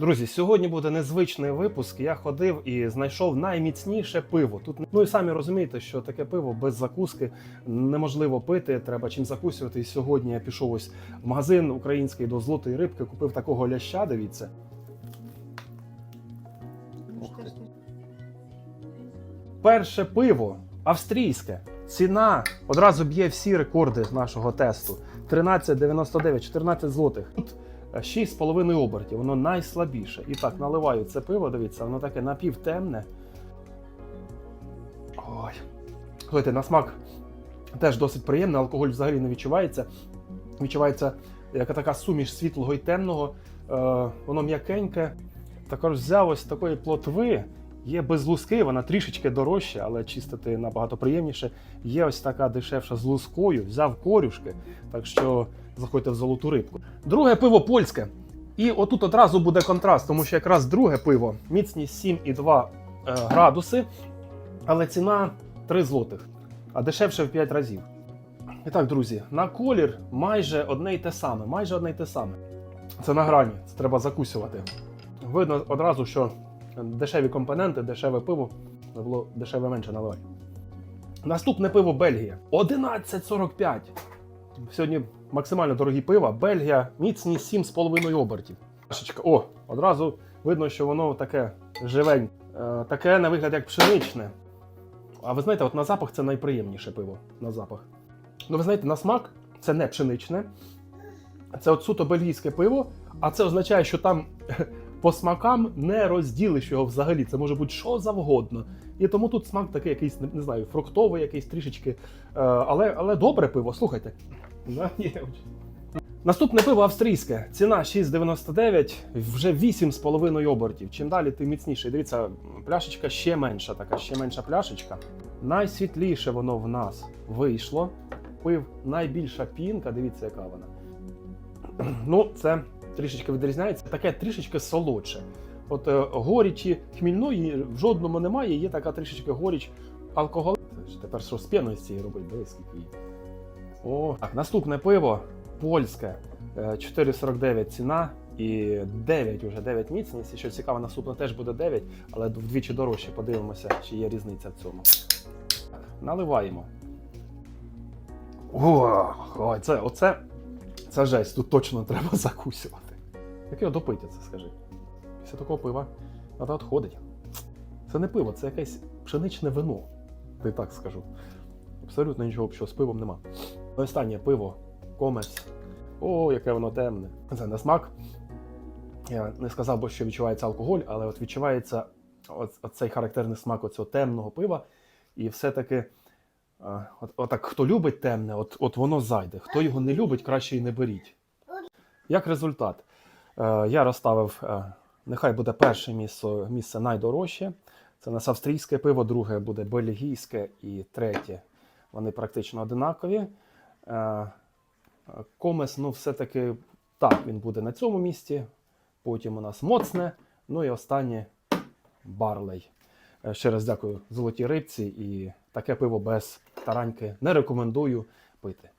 Друзі, сьогодні буде незвичний випуск. Я ходив і знайшов найміцніше пиво. Тут ну і самі розумієте, що таке пиво без закуски неможливо пити. Треба чим закусувати. І сьогодні я пішов ось в магазин український до злотої рибки, купив такого ляща. Дивіться. Перше пиво австрійське. Ціна одразу б'є всі рекорди нашого тесту. 13,99, 14 злотих. Тут 6,5 обертів, воно найслабіше. І так, наливаю це пиво, дивіться, воно таке напівтемне. Ой. Слухайте, на смак теж досить приємний, алкоголь взагалі не відчувається. Відчувається яка така суміш світлого і темного. Е, воно м'якеньке. Також взяв ось такої плотви. Є без луски, вона трішечки дорожча, але чистити набагато приємніше. Є ось така дешевша з лускою, взяв корюшки, так що заходьте в золоту рибку. Друге пиво польське. І отут одразу буде контраст, тому що якраз друге пиво міцність 7,2 е, градуси, але ціна 3 злотих, а дешевше в 5 разів. І так, друзі, на колір майже одне й те саме, майже одне й те саме. Це на грані, це треба закусювати. Видно одразу, що дешеві компоненти, дешеве пиво, було дешеве менше наливати. Наступне пиво Бельгія. 11,45. Сьогодні максимально дорогі пива. Бельгія міцність 7,5 обертів. Пляшечка. О, одразу видно, що воно таке живень. Е, таке на вигляд як пшеничне. А ви знаєте, от на запах це найприємніше пиво. На запах. Ну, ви знаєте, на смак це не пшеничне. Це от суто бельгійське пиво, а це означає, що там по смакам не розділиш його взагалі. Це може бути що завгодно. І тому тут смак такий якийсь, не, не знаю, фруктовий, якийсь трішечки. Е, але, але добре пиво, слухайте. Да, ні. Наступне пиво австрійське. Ціна 6,99, вже 8,5 обертів. Чим далі, тим міцніше. Дивіться, пляшечка ще менша, така ще менша пляшечка. Найсвітліше воно в нас вийшло. Пив найбільша пінка, дивіться, яка вона. Ну, це трішечки відрізняється. Таке трішечки солодше. От е, горічі хмільної в жодному немає, є така трішечки горіч алкоголь. Тепер що з піною з цієї робити? Дивись, скільки її. О, так, наступне пиво польське. е, 4,49 ціна і 9 уже 9 міцність. І що цікаво, наступне теж буде 9, але вдвічі дорожче. Подивимося, чи є різниця в цьому. Наливаємо. О, ой, це, оце, це жесть, тут точно треба закусювати. Як його допити, це скажи. Після такого пива треба відходить. Це не пиво, це якесь пшеничне вино. Ти так скажу. Абсолютно нічого общого з пивом нема. Останнє пиво, комець. О, яке воно темне. Це на смак. Я не сказав би, що відчувається алкоголь, але от відчувається от, цей характерний смак оцього темного пива. І все-таки, от, отак, хто любить темне, от, от воно зайде. Хто його не любить, краще і не беріть. Як результат, е, я розставив, е, нехай буде перше місце, місце найдорожче. Це нас австрійське пиво, друге буде бельгійське і третє. Вони практично одинакові. Е, Комес, ну, все-таки так, він буде на цьому місці. Потім у нас моцне. Ну і останнє барлей. Е, Ще раз дякую золотій рибці і таке пиво без тараньки не рекомендую пити.